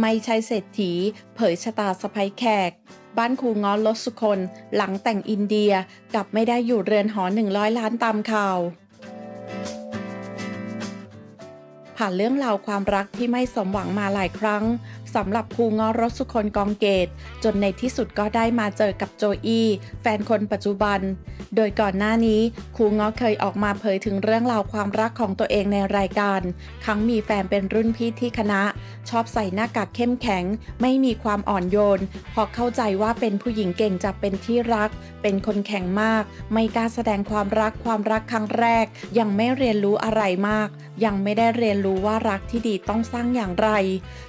ไม่ใช่เศรษฐี เผยชะตาสะพ้ยแขก บ้านครูง้อลดสุคน หลังแต่งอินเดียกลับไม่ได้อยู่เรือนหอ 100 ล้านตามข่าว ผ่านเรื่องราวความรักที่ไม่สมหวังมาหลายครั้ง สำหรับครูงอรสสุคนกองเกต จนในที่สุดก็ได้มาเจอกับโจอี้แฟนคนปัจจุบัน โดยก่อนหน้านี้ครูงอเคยออกมาเผยถึงเรื่องราวความรักของตัวเองในรายการ ครั้งมีแฟนเป็นรุ่นพี่ที่คณะ ชอบใส่หน้ากากเข้มแข็ง ไม่มีความอ่อนโยนเพราะเข้าใจว่าเป็นผู้หญิงเก่งจะเป็นที่รัก เป็นคนแข็งมาก ไม่กล้าแสดงความรักความรักครั้งแรก ยังไม่เรียนรู้อะไรมาก ยังไม่ได้เรียนรู้ว่ารักที่ดีต้องสร้างอย่างไร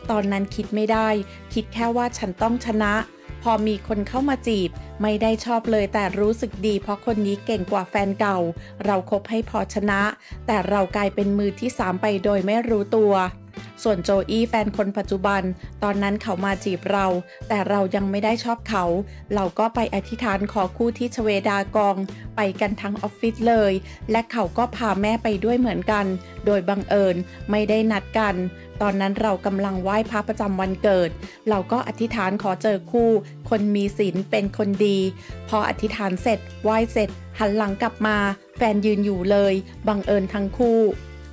ตอนนั้นคิดไม่ได้ คิดแค่ว่าฉันต้องชนะ พอมีคนเข้ามาจีบ ไม่ได้ชอบเลยแต่รู้สึกดี เพราะคนนี้เก่งกว่าแฟนเก่า เราคบให้พอชนะ แต่เรากลายเป็นมือที่สามไปโดยไม่รู้ตัว ส่วนโจอี้แฟนคนปัจจุบัน ตอนนั้นเขามาจีบเรา แต่เรายังไม่ได้ชอบเขา เราก็ไปอธิษฐานขอคู่ที่ชเวดากอง ไปกันทั้งออฟฟิศเลย และเขาก็พาแม่ไปด้วยเหมือนกัน โดยบังเอิญไม่ได้นัดกัน ตอนนั้นเรากำลังไหว้พระประจำวันเกิด เราก็อธิษฐานขอเจอคู่ คนมีศีลเป็นคนดี พออธิษฐานเสร็จไหว้เสร็จ หันหลังกลับมา แฟนยืนอยู่เลย บังเอิญทั้งคู่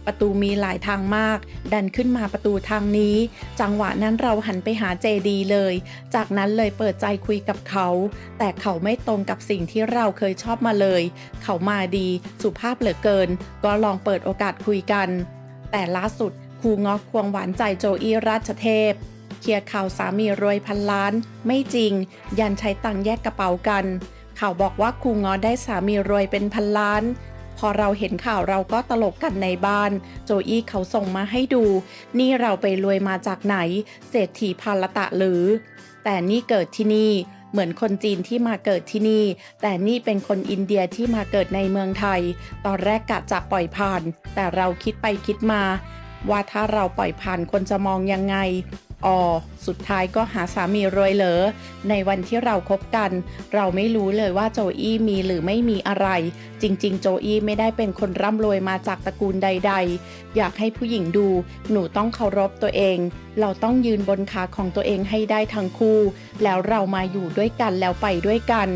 ประตูมีหลายทางมาก ดันขึ้นมาประตูทางนี้ จังหวะนั้นเราหันไปหาเจดีเลย จากนั้นเลยเปิดใจคุยกับเขา แต่เขาไม่ตรงกับสิ่งที่เราเคยชอบมาเลย เขามาดีสุภาพเหลือเกิน ก็ลองเปิดโอกาสคุยกัน แต่ล่าสุดครูงอกควงหวานใจโจอี้ราชเทพเคลียร์ข่าวสามีรวยพันล้าน ไม่จริง ยันใช้ตังค์แยกกระเป๋ากันข่าวบอกว่าครูงอได้สามีรวยเป็นพันล้าน พอเราเห็นข่าวเราก็ตลกกันในบ้าน โจอี้เขาส่งมาให้ดู นี่เราไปรวยมาจากไหน เศรษฐีพาลตะหรือ แต่นี่เกิดที่นี่เหมือนคนจีนที่มาเกิดที่นี่ แต่นี่เป็นคนอินเดียที่มาเกิดในเมืองไทย ตอนแรกกะจะปล่อยผ่าน แต่เราคิดไปคิดมา ว่าถ้าเราปล่อยผ่านคนจะมองยังไง ออสุดท้ายก็หาสามีรวยเหรอในวันที่เราคบกัน เราไม่รู้เลยว่าโจอี้มีหรือไม่มีอะไร จริง ๆ โจอี้ไม่ได้เป็นคนร่ำรวยมาจากตระกูลใด ๆ อยากให้ผู้หญิงดู หนูต้องเคารพตัวเอง เราต้องยืนบนขาของตัวเองให้ได้ทั้งคู่ แล้วเรามาอยู่ด้วยกันแล้วไปด้วยกัน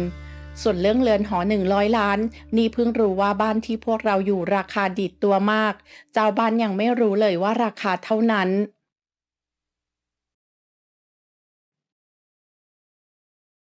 ส่วนเรื่องเรือนหอ 100 ล้าน นี่เพิ่งรู้ว่าบ้านที่พวกเราอยู่ราคาดิดตัวมาก เจ้าบ้านยังไม่รู้เลยว่าราคาเท่านั้น